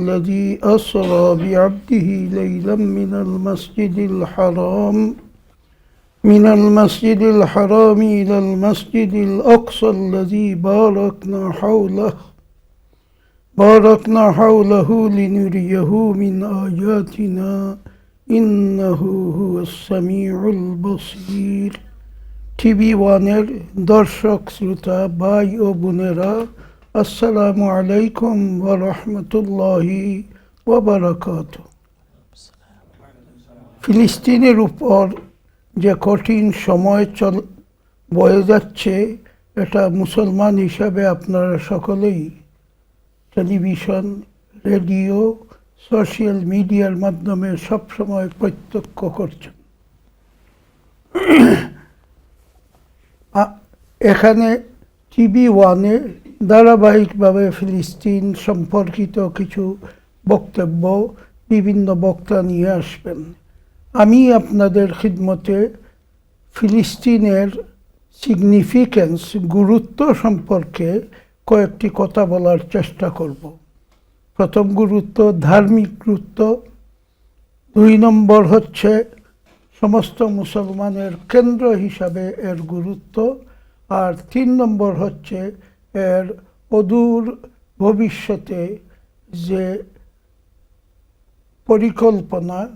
الذي أسرى بعبده ليلا من المسجد الحرام من المسجد الحرام إلى المسجد الأقصى الذي باركنا حوله باركنا حوله لنريه من آياتنا إنه هو السميع البصير TV ওয়ানের দর্শক শ্রোতা ভাই ও বোনেরা আসসালামু আলাইকুম ওয়া রাহমাতুল্লাহি ওয়া বারাকাতুহু। ফিলিস্তিনের উপর যে কঠিন সময় চল, বয়ে যাচ্ছে, এটা মুসলমান হিসাবে আপনারা সকলেই টেলিভিশন, রেডিও, সোশ্যাল মিডিয়ার মাধ্যমে সবসময় প্রত্যক্ষ করছেন। এখানে টিভি ওয়ানে ধারাবাহিকভাবে ফিলিস্তিন সম্পর্কিত কিছু বক্তব্য বিভিন্ন বক্তা নিয়ে আসবেন। আমি আপনাদের খিদমতে ফিলিস্তিনের সিগনিফিক্যান্স গুরুত্ব সম্পর্কে কয়েকটি কথা বলার চেষ্টা করব। প্রথম গুরুত্ব, ধার্মিক গুরুত্ব। দুই নম্বর হচ্ছে, সমস্ত মুসলমানের কেন্দ্র হিসাবে এর গুরুত্ব। আর তিন নম্বর হচ্ছে এর অদূর ভবিষ্যতে যে পরিকল্পনা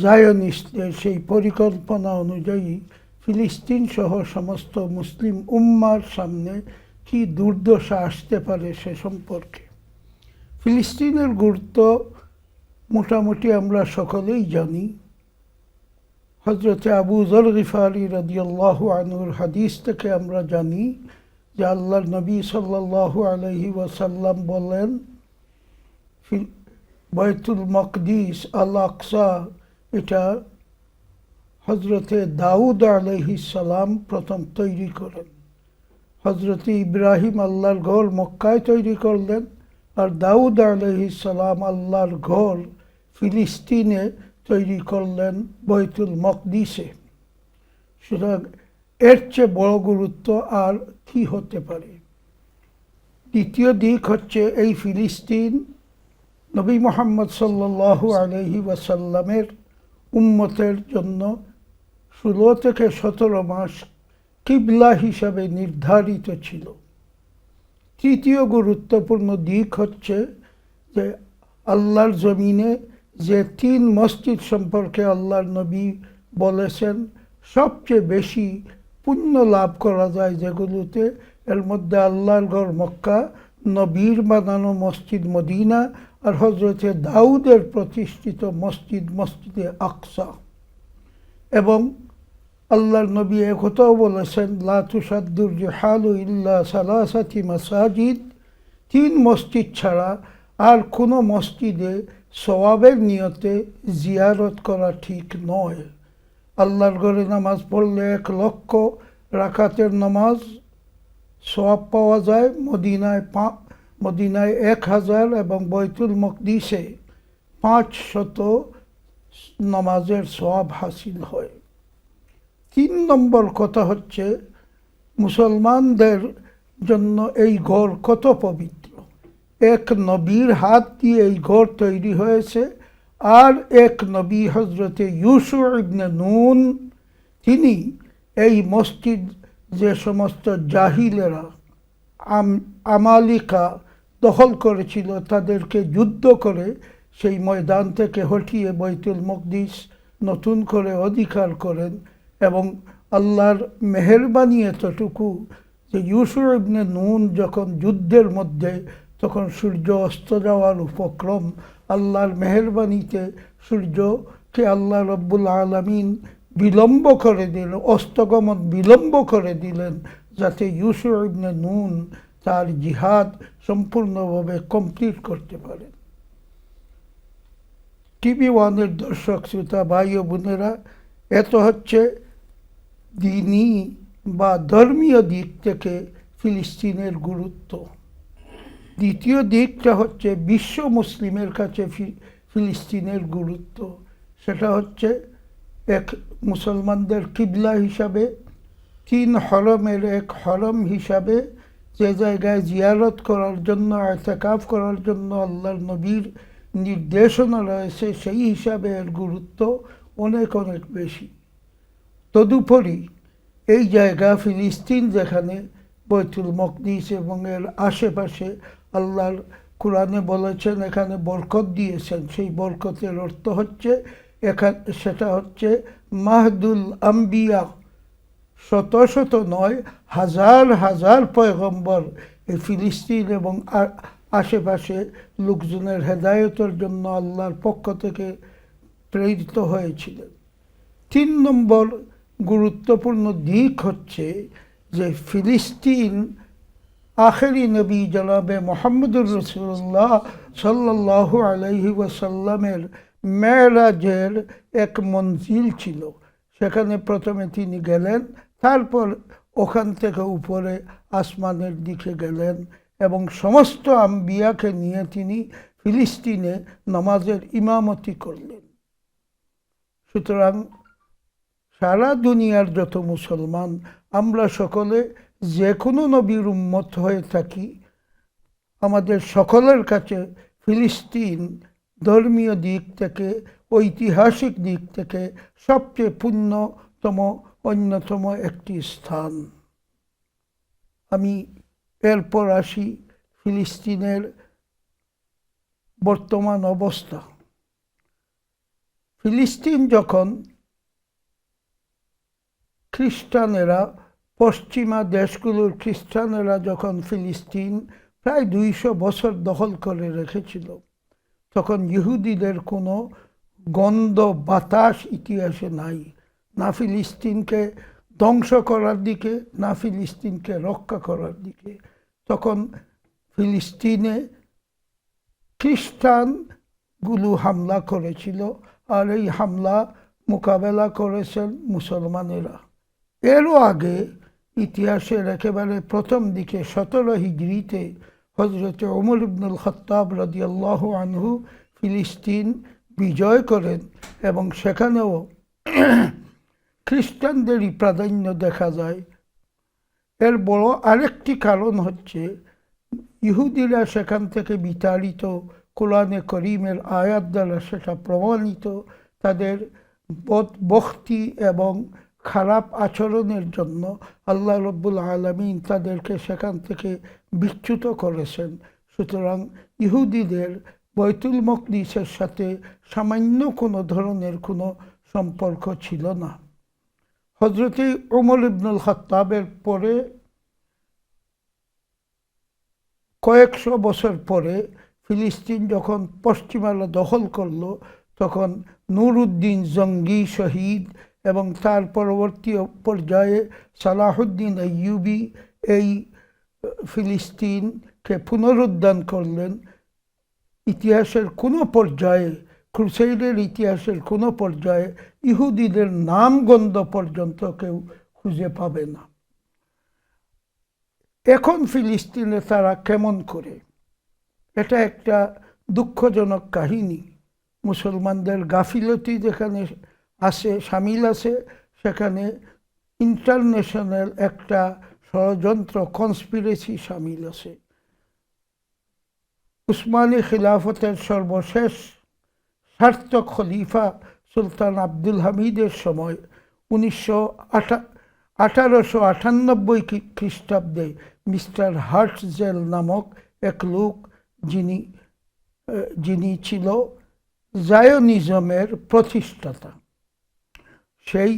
জায়নিস্টদের সেই পরিকল্পনা অনুযায়ী ফিলিস্তিন সহ সমস্ত মুসলিম উম্মার সামনে কি দুর্দশা আসতে পারে সে সম্পর্কে। ফিলিস্তিনের গুরুত্ব মোটামুটি আমরা সকলেই জানি। হজরতে আবু জর গিফারি রদিয়াল্লাহ আনুর হাদিস থেকে আমরা জানি যে আল্লাহর নবী সাল্লাল্লাহু আলহি ওয়াসাল্লাম বলেন বয়তুল মকদিস আল এটা হজরতে দাউদ আলহিস সালাম প্রথম তৈরি করেন হজরতে ইব্রাহিম আল্লাহর ঘর মক্কায় তৈরি করলেন আর দাউদ আলহিস সালাম আল্লাহর ঘর ফিলিস্তিনে তৈরি করলেন বৈতুল মকদিসে সুতরাং এর চেয়ে বড় গুরুত্ব আর কি হতে পারে? দ্বিতীয় দিক হচ্ছে এই ফিলিস্তিন নবী মোহাম্মদ সাল্লাল্লাহু আলহি ওয়াসাল্লামের উম্মতের জন্য ষোলো থেকে সতেরো মাস কিবলা হিসাবে নির্ধারিত ছিল। তৃতীয় গুরুত্বপূর্ণ দিক হচ্ছে যে আল্লাহর জমিনে যে তিন মসজিদ সম্পর্কে আল্লাহর নবী বলেছেন, সবচেয়ে বেশি পুণ্য লাভ করা যায় যেগুলোতে এর মধ্যে আল্লাহর ঘর মক্কা, নবীর বানানো মসজিদ মদিনা আর হজরতে দাউদের প্রতিষ্ঠিত মসজিদ, মসজিদে আকসা। এবং আল্লাহর নবী একথাও বলেছেন লাতুসাদ্দুর হালু ইল্লা সালাসাতি মাসাজিদ। তিন মসজিদ ছাড়া আর কোনো মসজিদে সওয়াবের নিয়তে জিয়ারত করা ঠিক নয়। আল্লাহর ঘরে নামাজ পড়লে এক লক্ষ রাকাতের নামাজ সওয়াব পাওয়া যায় মদিনায় পা, মদিনায় এক হাজার এবং বৈতুল মকদিসে পাঁচ শত নামাজের সওয়াব হাসিল হয়। তিন নম্বর কথা হচ্ছে, মুসলমানদের জন্য এই ঘর কত পবিত্র। এক নবীর হাত দিয়ে এই ঘর তৈরি হয়েছে। আর এক নবী হজরতে ইউসু ইবনে নুন, তিনি এই মসজিদ যে সমস্ত জাহিলেরা, আম, আমালিকা দখল করেছিল, তাদেরকে যুদ্ধ করে সেই ময়দান থেকে হটিয়ে বৈতুল মকদিস নতুন করে অধিকার করেন এবং আল্লাহর মেহরবানি এতটুকু যে ইউসুফ ইবনে নুন যখন যুদ্ধের মধ্যে, তখন সূর্য অস্ত যাওয়ার উপক্রম আল্লাহর মেহরবানিতে সূর্যকে আল্লাহ রব্বুল আলমিন বিলম্ব করে দিল, অস্তগমন বিলম্ব করে দিলেন, যাতে ইউসুফ নুন তার জিহাদ সম্পূর্ণভাবে কমপ্লিট করতে পারেন টিভি ওয়ানের দর্শক, শ্রোতা, ভাই ও বোনেরা, এত হচ্ছে দিনই বা ধর্মীয় দিক থেকে ফিলিস্তিনের গুরুত্ব। দ্বিতীয় দিকটা হচ্ছে বিশ্ব মুসলিমের কাছে ফিলিস্তিনের গুরুত্ব। সেটা হচ্ছে এক মুসলমানদের কিবলা হিসাবে, তিন হরমের এক হরম হিসাবে যে জায়গায় জিয়ারত করার জন্য, এতেকাফ করার জন্য আল্লাহর নবীর নির্দেশনা রয়েছে, সেই হিসাবে এর গুরুত্ব অনেক অনেক বেশি। তদুপরি এই জায়গা ফিলিস্তিন যেখানে বৈতুল মকদিস এবং এর আশেপাশে আল্লাহর কোরআনে বলেছেন, এখানে বরকত দিয়েছেন। সেই বরকতের অর্থ হচ্ছে, এখানে, সেটা হচ্ছে মাহদুল আম্বিয়া, শত শত নয়, হাজার হাজার পয়গম্বর। এই ফিলিস্তিন এবং আশেপাশে লোকজনের হেদায়তের জন্য আল্লাহর পক্ষ থেকে প্রেরিত হয়েছিলেন। তিন নম্বর গুরুত্বপূর্ণ দিক হচ্ছে যে, ফিলিস্তিন আখেরি নবী জনাবে মোহাম্মদুর রসুল্লাহ সাল্লাহ আলহি ওয়াসাল্লামের মেয়েরাজের এক মঞ্জিল ছিল। সেখানে প্রথমে তিনি গেলেন, তারপর ওখান থেকে উপরে আসমানের দিকে গেলেন এবং সমস্ত আম্বিয়াকে নিয়ে তিনি ফিলিস্তিনে নামাজের ইমামতি করলেন। সুতরাং সারা দুনিয়ার যত মুসলমান, আমরা সকলে যে কোনো নবীর উম্মত হয়ে থাকি, আমাদের সকলের কাছে ফিলিস্তিন ধর্মীয় দিক থেকে, ঐতিহাসিক দিক থেকে সবচেয়ে পুণ্যতম অন্যতম একটি স্থান। আমি এরপর আসি ফিলিস্তিনের বর্তমান অবস্থা। ফিলিস্তিন যখন খ্রিস্টানেরা পশ্চিমা দেশগুলোর খ্রিস্টানেরা যখন ফিলিস্তিন প্রায় দুইশো বছর দখল করে রেখেছিল, তখন ইহুদিদের কোনো গন্ধ, বাতাস ইতিহাসে নাই। না ফিলিস্তিনকে ধ্বংস করার দিকে, না ফিলিস্তিনকে রক্ষা করার দিকে। তখন ফিলিস্তিনে খ্রিস্টানগুলো হামলা করেছিল আর এই হামলা মোকাবেলা করেছেন মুসলমানেরা। এরও আগে ইতিহাসের একেবারে প্রথম দিকে সতেরো হিজড়িতে হজরত ওমর ইবনুল খত্তাব রাদিয়াল্লাহু আনহু ফিলিস্তিন বিজয় করেন এবং সেখানেও খ্রিস্টানদেরই প্রাধান্য দেখা যায়। এর বড় আরেকটি কারণ হচ্ছে ইহুদিরা সেখান থেকে বিতাড়িত, কোরআনে করিমের আয়াত দ্বারা সেটা প্রমাণিত, তাদের বদ- ভক্তি এবং খারাপ আচরণের জন্য আল্লাহ রব্বুল আলমিন তাদেরকে সেখান থেকে বিচ্যুত করেছেন। সুতরাং ইহুদিদের বৈতুল মকদিসের সাথে সামান্য কোনো ধরনের কোনো সম্পর্ক ছিল না। হজরতে ওমর ইবনুল খত্তাবের পরে কয়েকশো বছর পরে ফিলিস্তিন যখন পশ্চিমারা দখল করল, তখন নুরুদ্দিন জঙ্গি শহীদ এবং তার পরবর্তী পর্যায়ে সালাহুদ্দিন আইয়ুবি এই ফিলিস্তিনকে পুনরুদ্ধার করলেন। ইতিহাসের কোনো পর্যায়ে, ক্রুসেইডের ইতিহাসের কোনো পর্যায়ে ইহুদিদের নামগন্ধ পর্যন্ত কেউ খুঁজে পাবে না। এখন ফিলিস্তিনে তারা কেমন করে? এটা একটা দুঃখজনক কাহিনী। মুসলমানদের গাফিলতি যেখানে আছে সামিল আছে সেখানে ইন্টারন্যাশনাল একটা ষড়যন্ত্র কনস্পিরেসি সামিল আছে উসমানী খিলাফতের সর্বশেষ সার্থক খলিফা সুলতান আব্দুল হামিদের সময় উনিশশো আঠা আঠারোশো আটানব্বই খ্রি- খ্রিস্টাব্দে মিস্টার হার্টজেল নামক এক লোক যিনি যিনি ছিল জায়োনিজমের প্রতিষ্ঠাতা। সেই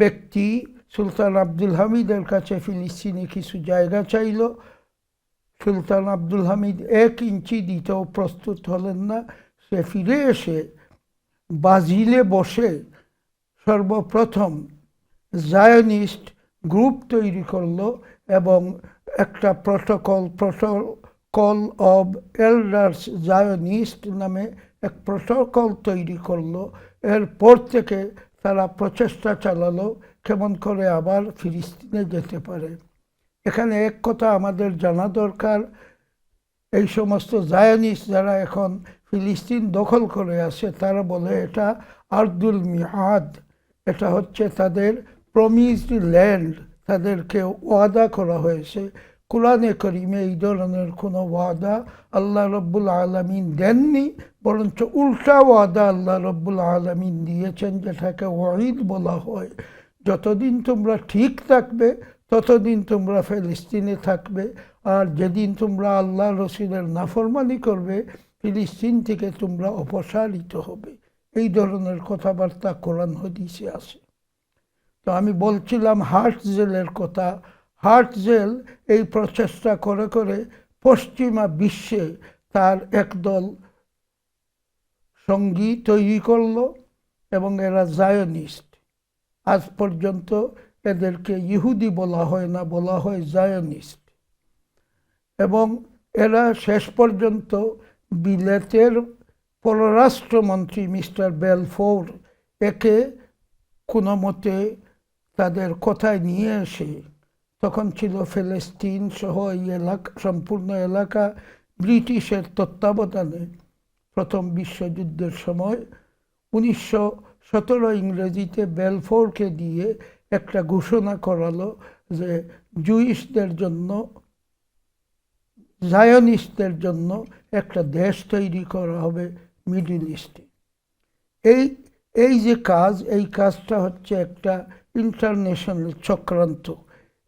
ব্যক্তি সুলতান আব্দুল হামিদের কাছে ফিলিস্তিনে কিছু জায়গা চাইল। সুলতান আব্দুল হামিদ এক ইঞ্চি দিতেও প্রস্তুত হলেন না। সে ফিরে এসে বাজিলে বসে সর্বপ্রথম জায়নিস্ট গ্রুপ তৈরি করল এবং একটা protocol, protocol of elders zionist নামে এক প্রোটোকল তৈরি করল। এরপর থেকে তারা প্রচেষ্টা চালালো, কেমন করে আবার ফিলিস্তিনে যেতে পারে। এখানে এক কথা আমাদের জানা দরকার, এই সমস্ত জায়ানিস যারা এখন ফিলিস্তিন দখল করে আছে, তারা বলে এটা আর্দুল মিহাদ এটা হচ্ছে তাদের প্রমিসড ল্যান্ড তাদেরকে ওয়াদা করা হয়েছে। কোরআনে করিমে এই ধরনের কোনো ওয়াদা আল্লাহ রব্বুল আলমিন দেননি বরঞ্চ উল্টা ওয়াদা আল্লাহ রব্বুল আলমিন দিয়েছেন যেটাকে ওয়াহিদ বলা হয় যতদিন তোমরা ঠিক থাকবে ততদিন তোমরা ফিলিস্তিনে থাকবে আর যেদিন তোমরা আল্লাহ রসুলের নাফরমানি করবে ফিলিস্তিন থেকে তোমরা অপসারিত হবে এই ধরনের কথাবার্তা কোরআন হদিসে আছে তো আমি বলছিলাম হার্ট জেলের কথা হার্ট জেল এই প্রচেষ্টা করে করে পশ্চিমা বিশ্বে তার একদল সঙ্গী তৈরি করল এবং এরা জায়নিস্ট। আজ পর্যন্ত এদেরকে ইহুদি বলা হয় না, বলা হয় জায়নিস্ট। এবং এরা শেষ পর্যন্ত বিলেতের পররাষ্ট্রমন্ত্রী মিস্টার বেলফোর একে কোনো মতে তাদের কথায় নিয়ে এসে তখন ছিল ফিলিস্তিন সহ এই এলাকা, সম্পূর্ণ এলাকা ব্রিটিশের তত্ত্বাবধানে। প্রথম বিশ্বযুদ্ধের সময় উনিশশো সতেরো ইংরেজিতে বেলফোরকে দিয়ে একটা ঘোষণা করালো যে জুইসদের জন্য, জায়নিস্টদের জন্য একটা দেশ তৈরি করা হবে মিডিল ইস্টে। এই এই যে কাজ, এই কাজটা হচ্ছে একটা ইন্টারন্যাশনাল চক্রান্ত।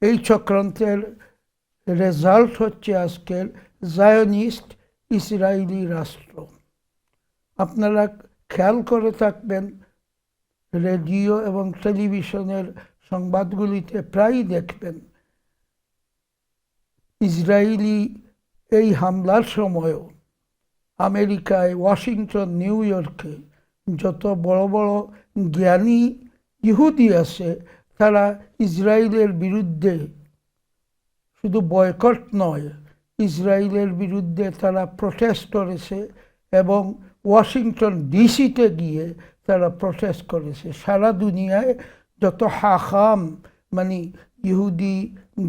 এই চক্রান্তের রেজাল্ট হচ্ছে আজকের জায়নিস্ট ইসরায়েলি রাষ্ট্র। আপনারা খেয়াল করে থাকবেন, রেডিও এবং টেলিভিশনের সংবাদগুলিতে প্রায়ই দেখবেন ইসরায়েলি এই হামলার সময়ও আমেরিকায় ওয়াশিংটন, নিউ ইয়র্কে যত বড় বড় জ্ঞানী ইহুদি আছে তারা ইসরায়েলের বিরুদ্ধে শুধু বয়কট নয়, ইসরায়েলের বিরুদ্ধে তারা প্রটেস্ট করেছে এবং ওয়াশিংটন ডিসিতে গিয়ে তারা প্রটেস্ট করেছে। সারা দুনিয়ায় যত হাখাম মানে ইহুদি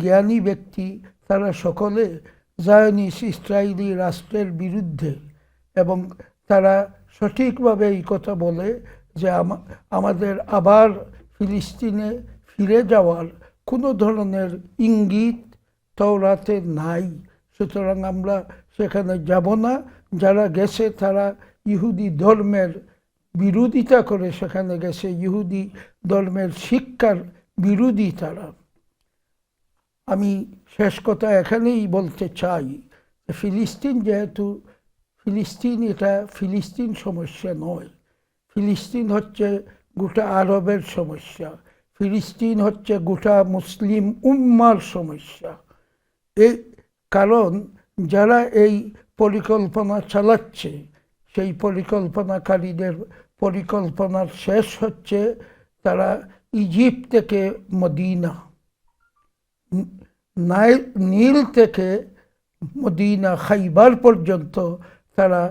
জ্ঞানী ব্যক্তি, তারা সকলে জায়নিস ইসরায়েলি রাষ্ট্রের বিরুদ্ধে এবং তারা সঠিকভাবে এই কথা বলে যে আমাদের আবার ফিলিস্তিনে ফিরে যাওয়ার কোনো ধরনের ইঙ্গিত তওরাতে নাই। সুতরাং আমরা সেখানে যাব না। যারা গেছে তারা ইহুদি ধর্মের বিরোধিতা করে, সেখানে গেছে ইহুদি ধর্মের শিক্ষার বিরোধী তারা। আমি শেষ কথা এখানেই বলতে চাই ফিলিস্তিন যেহেতু, ফিলিস্তিন এটা ফিলিস্তিন সমস্যা নয়। ফিলিস্তিন হচ্ছে গোটা আরবের সমস্যা। ফিলিস্তিন হচ্ছে গোটা মুসলিম উম্মার সমস্যা। এই কারণ যারা এই পরিকল্পনা চালাচ্ছে, সেই পরিকল্পনাকারীদের পরিকল্পনার শেষ হচ্ছে তারা ইজিপ্ট থেকে মদিনা নাইল নীল থেকে মদিনা, খাইবার পর্যন্ত তারা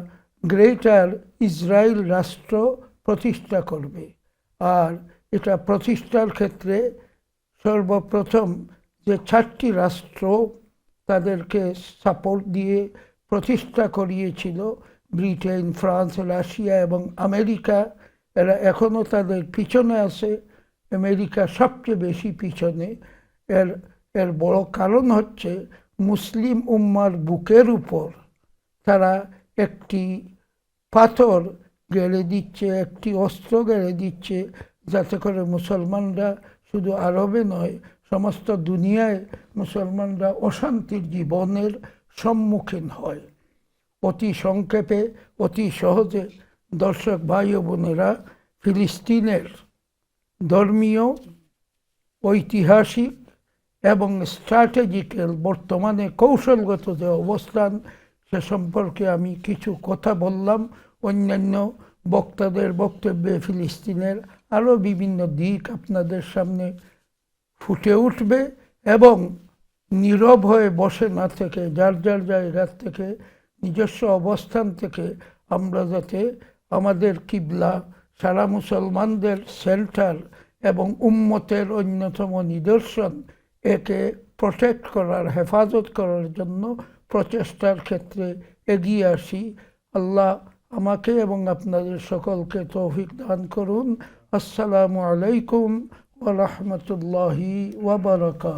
গ্রেটার ইসরায়েল রাষ্ট্র প্রতিষ্ঠা করবে। আর এটা প্রতিষ্ঠার ক্ষেত্রে সর্বপ্রথম যে চারটি রাষ্ট্র তাদেরকে সাপোর্ট দিয়ে প্রতিষ্ঠা করিয়েছিল, ব্রিটেন, ফ্রান্স, রাশিয়া এবং আমেরিকা। এরা এখনও তাদের পিছনে আছে। আমেরিকা সবচেয়ে বেশি পিছনে। এর এর বড় কারণ হচ্ছে মুসলিম উম্মার বুকের উপর তারা একটি পাথর গেড়ে দিচ্ছে, একটি অস্ত্র গেড়ে দিচ্ছে যাতে করে মুসলমানরা শুধু আরবে নয়, সমস্ত দুনিয়ায় মুসলমানরা অশান্তির জীবনের সম্মুখীন হয়। অতি সংক্ষেপে, অতি সহজে দর্শক ভাই ও বোনেরা, ফিলিস্তিনের ধর্মীয়, ঐতিহাসিক এবং স্ট্র্যাটেজিক্যাল বর্তমানে কৌশলগত যে অবস্থান, সে সম্পর্কে আমি কিছু কথা বললাম। অন্যান্য বক্তাদের বক্তব্যে ফিলিস্তিনের আরও বিভিন্ন দিক আপনাদের সামনে ফুটে উঠবে এবং নীরব হয়ে বসে না থেকে, যার যার জায়গার থেকে, নিজস্ব অবস্থান থেকে আমরা যাতে আমাদের কিবলা, সারা মুসলমানদের সেন্টার এবং উম্মতের অন্যতম নিদর্শন, একে প্রোটেক্ট করার, হেফাজত করার জন্য প্রচেষ্টার ক্ষেত্রে এগিয়ে আসি। আল্লাহ আমাকে এবং আপনাদের সকলকে তৌফিক দান করুন। আসসালামু আলাইকুম ওরহমতুল্লাহি ওবরাকাত